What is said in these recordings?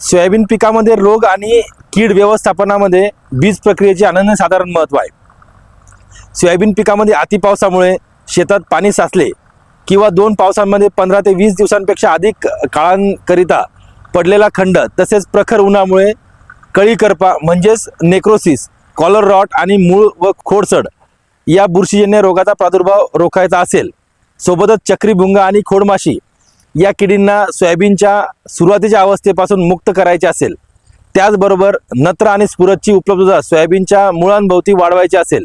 Soybean पिकामध्ये रोग आणि कीड व्यवस्थापनामध्ये बीज प्रक्रियेचे अनन्यसाधारण महत्त्व आहे. सोयाबीन पिकामध्ये अतिपावसामुळे शेतात पाणी साचले किंवा दोन पावसांमध्ये पंधरा ते वीस दिवसांपेक्षा अधिक काळांकरिता पडलेला खंड तसेच प्रखर उन्हामुळे कळी करपा म्हणजेच नेक्रोसिस कॉलर रॉट आणि मूळ व खोडसड या बुरशीजन्य रोगाचा प्रादुर्भाव रोखायचा असेल. सोबतच चक्रीभुंगा आणि खोडमाशी या किडींना सोयाबीनच्या सुरुवातीच्या अवस्थेपासून मुक्त करायचे असेल त्याचबरोबर नत्र आणि स्फुरदची उपलब्धता सोयाबीनच्या मुळांभोवती वाढवायची असेल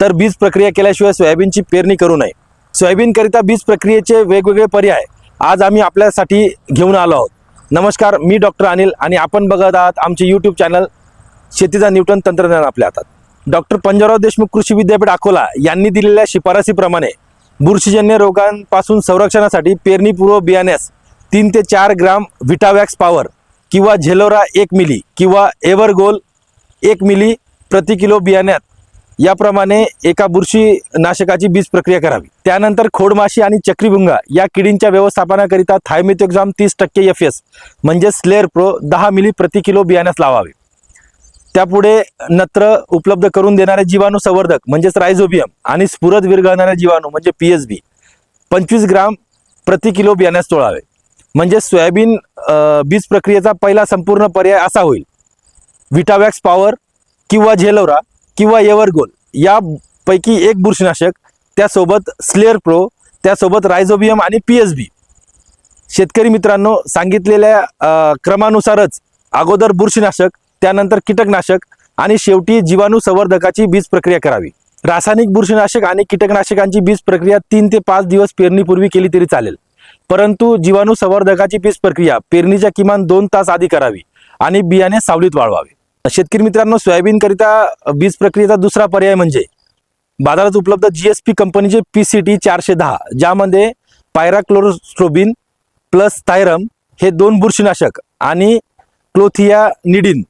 तर बीज प्रक्रिया केल्याशिवाय सोयाबीनची पेरणी करू नये. सोयाबीनकरिता बीज प्रक्रियेचे वेगवेगळे पर्याय आज आम्ही आपल्यासाठी घेऊन आलो आहोत. नमस्कार मी डॉक्टर अनिल आणि आपण बघत आहात आमचे यूट्यूब चॅनल शेतीचा न्यूटन तंत्रज्ञान आपल्या हातात. डॉक्टर पंजाबराव देशमुख कृषी विद्यापीठ अकोला यांनी दिलेल्या शिफारसीप्रमाणे बुरशीजन्य रोगांपासून संरक्षणासाठी पेरणीपूर्व बियाण्यास तीन ते चार ग्राम व्हिटावॅक्स पॉवर किंवा झेलोरा एक मिली किंवा एव्हरगोल एक मिली प्रति किलो बियाण्यात याप्रमाणे एका बुरशीनाशकाची बीज प्रक्रिया करावी. त्यानंतर खोडमाशी आणि चक्रीभुंगा या किडींच्या व्यवस्थापनाकरिता थायमिथोक्झाम तीस टक्के एफ एस म्हणजे स्लेअर प्रो दहा मिली प्रति किलो बियाण्यास लावावे. त्यापुढे नत्र उपलब्ध करून देणारे जीवाणू संवर्धक म्हणजेच रायझोबियम आणि स्फुरद विरघळणारे जीवाणू म्हणजे पी एस बी. पंचवीस ग्राम प्रति किलो बियाण्यास तोळावे. म्हणजे सोयाबीन बीज प्रक्रियेचा पहिला संपूर्ण पर्याय असा होईल. विटावॅक्स पॉवर किंवा झेलोरा किंवा एव्हरगोल यापैकी एक बुरशीनाशक त्यासोबत स्लेअर प्रो त्यासोबत रायझोबियम आणि पी एच बी. शेतकरी मित्रांनो सांगितलेल्या क्रमानुसारच अगोदर बुरशीनाशक त्यानंतर कीटकनाशक आणि शेवटी जीवाणू संवर्धकाची बीज प्रक्रिया करावी. रासायनिक बुरशीनाशक आणि कीटकनाशकांची बीज प्रक्रिया तीन ते पाच दिवस पेरणीपूर्वी केली तरी चालेल. परंतु जीवाणू संवर्धकाची बीज प्रक्रिया पेरणीच्या किमान दोन तास आधी करावी आणि बियाणे सावलीत वाळवावे. शेतकरी मित्रांनो सोयाबीनकरिता बीज प्रक्रियेचा दुसरा पर्याय म्हणजे बाजारात उपलब्ध जी एस पी कंपनीचे पी सी टी चारशे दहा ज्यामध्ये पायराक्लोरोस्ट्रोबिन प्लस थायरम हे दोन बुरशीनाशक आणि क्लोथिया निडिन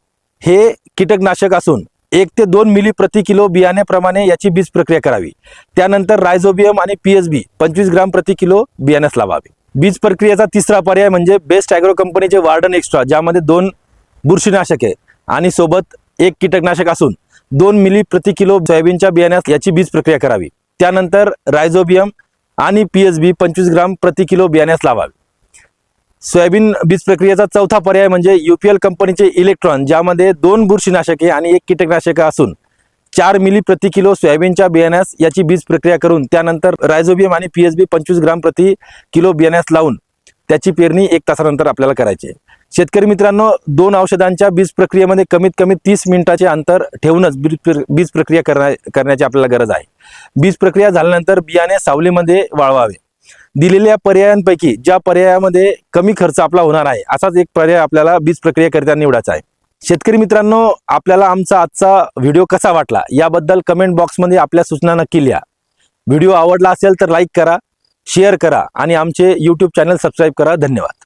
हे कीटकनाशक असून एक ते दोन मिली प्रति किलो बियाण्याप्रमाणे याची बीज प्रक्रिया करावी. त्यानंतर रायझोबियम आणि पी एच बी पंचवीस ग्राम प्रति किलो बियाण्यास लावावे. बीज प्रक्रियेचा तिसरा पर्याय म्हणजे बेस्ट ॲग्रो कंपनीचे वार्डन एक्स्ट्रा ज्यामध्ये दोन बुरशीनाशक आहे आणि सोबत एक कीटकनाशक असून दोन मिली प्रति किलो सोयाबीनच्या बियाण्यास याची बीज प्रक्रिया करावी. त्यानंतर रायझोबियम आणि पी एच बी पंचवीस ग्राम प्रति किलो बियाण्यास लावावे. सोयाबीन बीज प्रक्रियेचा चौथा पर्याय म्हणजे युपीएल कंपनीचे इलेक्ट्रॉन ज्यामध्ये दोन बुरशीनाशके आणि एक कीटकनाशके असून चार मिली प्रति किलो सोयाबीनच्या बियाण्यास याची बीज प्रक्रिया करून त्यानंतर रायझोबियम आणि पी बी पंचवीस ग्राम प्रति किलो बियाण्यास लावून त्याची पेरणी एक तासानंतर आपल्याला करायची आहे. शेतकरी मित्रांनो दोन औषधांच्या बीज प्रक्रियेमध्ये कमीत कमी तीस मिनिटाचे अंतर ठेवूनच बीज प्र- बीज प्रक्रिया करण्या करण्याची आपल्याला गरज आहे. बीज प्रक्रिया झाल्यानंतर बियाणे सावलीमध्ये वाळवावे. दिलेल्या पर्यायांपैकी ज्या पर्यायामध्ये कमी खर्च आपला होणार आहे असाच एक पर्याय आपल्याला बीज प्रक्रिया करता निवडायचा आहे. शेतकरी मित्रांनो आपल्याला आमचा आजचा व्हिडिओ कसा वाटला याबद्दल कमेंट बॉक्समध्ये आपल्या सूचना नक्की लिहा. व्हिडिओ आवडला असेल तर लाईक करा शेअर करा आणि आमचे यूट्यूब चॅनल सबस्क्राईब करा. धन्यवाद.